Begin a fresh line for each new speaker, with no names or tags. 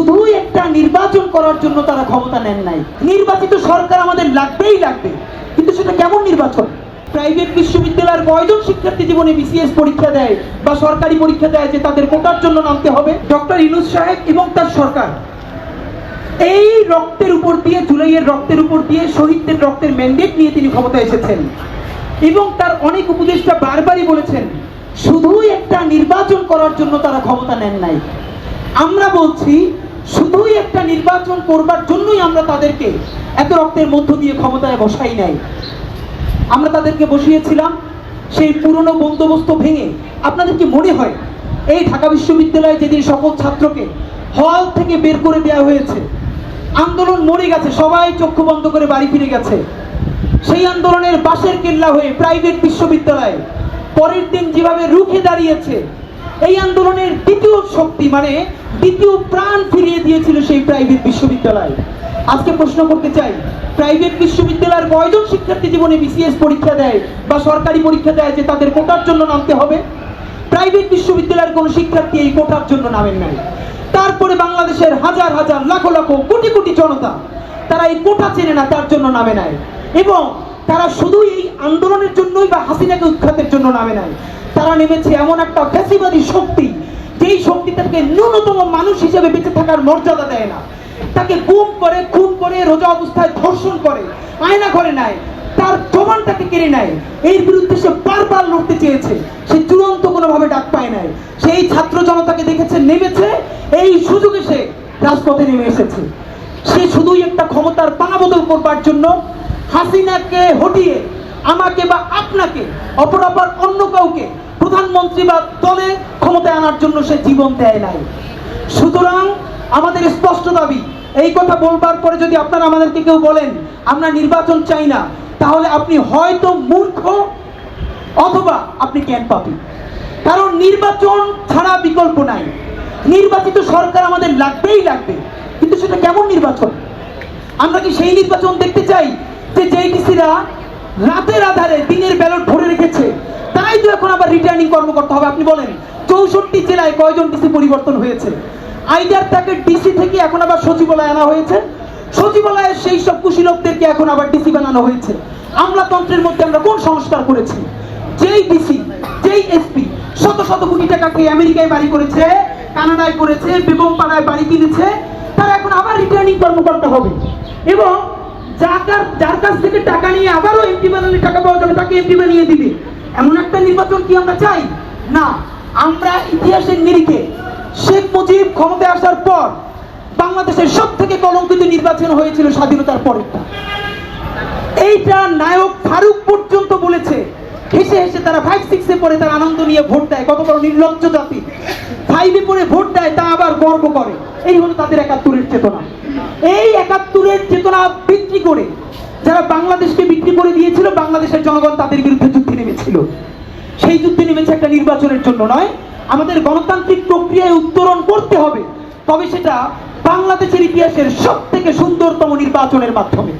শুধু একটা নির্বাচন করার জন্য তারা ক্ষমতা নেন নাই। নির্বাচিত সরকার আমাদের লাগবেই লাগবে। কিন্তু সেটা কেমন নির্বাচন? প্রাইভেট বিশ্ববিদ্যালয়ের কয়জন শিক্ষার্থী জীবনে বিসিএস পরীক্ষা দেয় বা সরকারি পরীক্ষা দেয় যে তাদের কোটার জন্য নামতে হবে? ডক্টর ইনুস সাহেব এবং তার সরকার। এই রক্তের উপর দিয়ে, জুলাইয়ের রক্তের উপর দিয়ে, শহীদদের রক্তের ম্যান্ডেট নিয়ে তিনি ক্ষমতায় এসেছেন। এবং তার অনেক উপদেষ্টা বারবারই বলেছেন শুধুই একটা নির্বাচন করার জন্য তারা ক্ষমতা নেন নাই। আমরা বলছি শুধুই একটা নির্বাচন করবার জন্যই আমরা তাদেরকে এত রক্তের মধ্য দিয়ে ক্ষমতায় বসাই নাই। আমরা তাদেরকে বসিয়েছিলাম সেই পুরনো বন্দোবস্ত ভেঙে। আপনাদের কি মনে হয় এই ঢাকা বিশ্ববিদ্যালয়ে যেদিন সকল ছাত্রকে হল থেকে বের করে দেওয়া হয়েছে, আন্দোলন মরে গেছে, সবাই চক্ষু বন্ধ করে বাড়ি ফিরে গেছে। সেই আন্দোলনের বাসের কেল্লা হয়ে প্রাইভেট বিশ্ববিদ্যালয়ে পরের দিন যেভাবে রুখে দাঁড়িয়েছে এই আন্দোলনের দ্বিতীয় শক্তি মানে দ্বিতীয় প্রাণ ফিরিয়ে দিয়েছিল সেই প্রাইভেট বিশ্ববিদ্যালয়। আজকে প্রশ্ন করতে চাই প্রাইভেট বিশ্ববিদ্যালয়ের কয়জন শিক্ষার্থী জীবনে বিসিএস পরীক্ষা দেয় বা সরকারি পরীক্ষা দেয় যে তাদের কোটার জন্য নামতে হবে? প্রাইভেট বিশ্ববিদ্যালয়ের কোনো শিক্ষার্থী এই কোটার জন্য নামেন নাই। তারপরে বাংলাদেশের হাজার হাজার, লাখ লাখ, কোটি কোটি জনতা তারা এই কোটা চেনে না, তার জন্য নামে নাই। এবং তারা শুধু এই আন্দোলনের জন্যই বা হাসিনাকে উৎখাতের জন্য নামে নাই। তারা নেমেছে এমন একটা ফ্যাসিবাদী শক্তি, যেই শক্তি তাকে ন্যূনতম মানুষ হিসেবে বেঁচে থাকার মর্যাদা দেয় না। তাকে গুম করে, খুন করে, রোজা অবস্থায় ধর্ষণ করে, আয়না ঘরে নেয়, তার জবানটাকে কেড়ে নেয়। এর বিরুদ্ধে সে বারবার লড়তে চেয়েছে, সে চূড়ান্ত কোনোভাবে ডাক পায় নাই। সেই ছাত্র জনতাকে দেখেছে, নেমেছে, এই সুযোগে সে রাজপথে নেমে এসেছে। সে শুধুই একটা ক্ষমতার পানাবদল করবার জন্য হাসিনাকে হটিয়ে আমাকে বা আপনাকে অপরাপর অন্য কাউকে প্রধানমন্ত্রী বা দলে ক্ষমতায় আনার জন্য সে জীবন দেয় নাই। সুতরাং আমাদের স্পষ্ট দাবি, এই কথা বলবার পরে যদি আপনারা আমাদেরকে কেউ বলেন, আমরা নির্বাচন চাই না, তাহলে আপনি হয়তো মূর্খ অথবা আপনি জ্ঞান পাপি। কারণ নির্বাচন ছাড়া বিকল্প নাই। নির্বাচিত সরকার আমাদের লাগবেই লাগবে, কিন্তু সেটা কেমন নির্বাচন? আমরা কি সেই নির্বাচন দেখতে চাই যে জেডিসিরা রাতের আধারে দিনের ব্যালট ভরে রেখেছে। তাই তো এখন আবার রিটার্নিং কর্মকর্তা হবে, আপনি বলেন। চৌষট্টি জেলায় কয়জন ডিসি পরিবর্তন হয়েছে? আইডার তাকে ডিসি থেকে এখন আবার সচিবালয় আনা হয়েছে, সচিবালয়ের সেই সব কুশীলকদেরকে এখন আবার ডিসি বানানো হয়েছে। আমলাতন্ত্রের মধ্যে আমরা কোন সংস্কার করেছি? যেই ডিসি যেই এসপি শত শত কোটি টাকা খেয়ে আমেরিকায় বাড়ি করেছে, কানাডায় করেছে, বেগম পাড়ায় বাড়ি কিনেছে, তারা এখন আবার রিটার্নিং কর্মকর্তা হবে। এবং যার যার কাছ থেকে টাকা নিয়ে আবারও এমপি বানালে টাকা পাওয়া যাবে, তাকে এমপি বানিয়ে দিবে। এমন একটা নির্বাচন কি আমরা চাই? না, আমরা ইতিহাসের নিরিখে শেখ মুজিব ক্ষমতায় আসার পর বাংলাদেশের সব থেকে কলঙ্কিত নির্বাচন হয়েছিল স্বাধীনতার পরেরটা। এইটা নায়ক ফারুক পর্যন্ত বলেছে। হেসে হেসে তারা ফাইভ সিক্সে পরে তারা আনন্দ নিয়ে ভোট দেয়। কত বড় নির্লজ্জ জাতি। ফাইভে পরে ভোট দেয়, তা আবার গর্ব করে। এই হলো তাদের একাত্তরের চেতনা। এই একাত্তরের চেতনা বিক্রি করে, যারা বাংলাদেশকে বিক্রি করে দিয়েছিল, বাংলাদেশের জনগণ তাদের বিরুদ্ধে যুদ্ধে নেমেছিল। সেই যুদ্ধে নেমেছে একটা নির্বাচনের জন্য নয়, আমাদের গণতান্ত্রিক প্রক্রিয়ায় উত্তরণ করতে হবে, তবে সেটা বাংলাদেশের ইতিহাসের সব থেকে সুন্দরতম নির্বাচনের মাধ্যমে।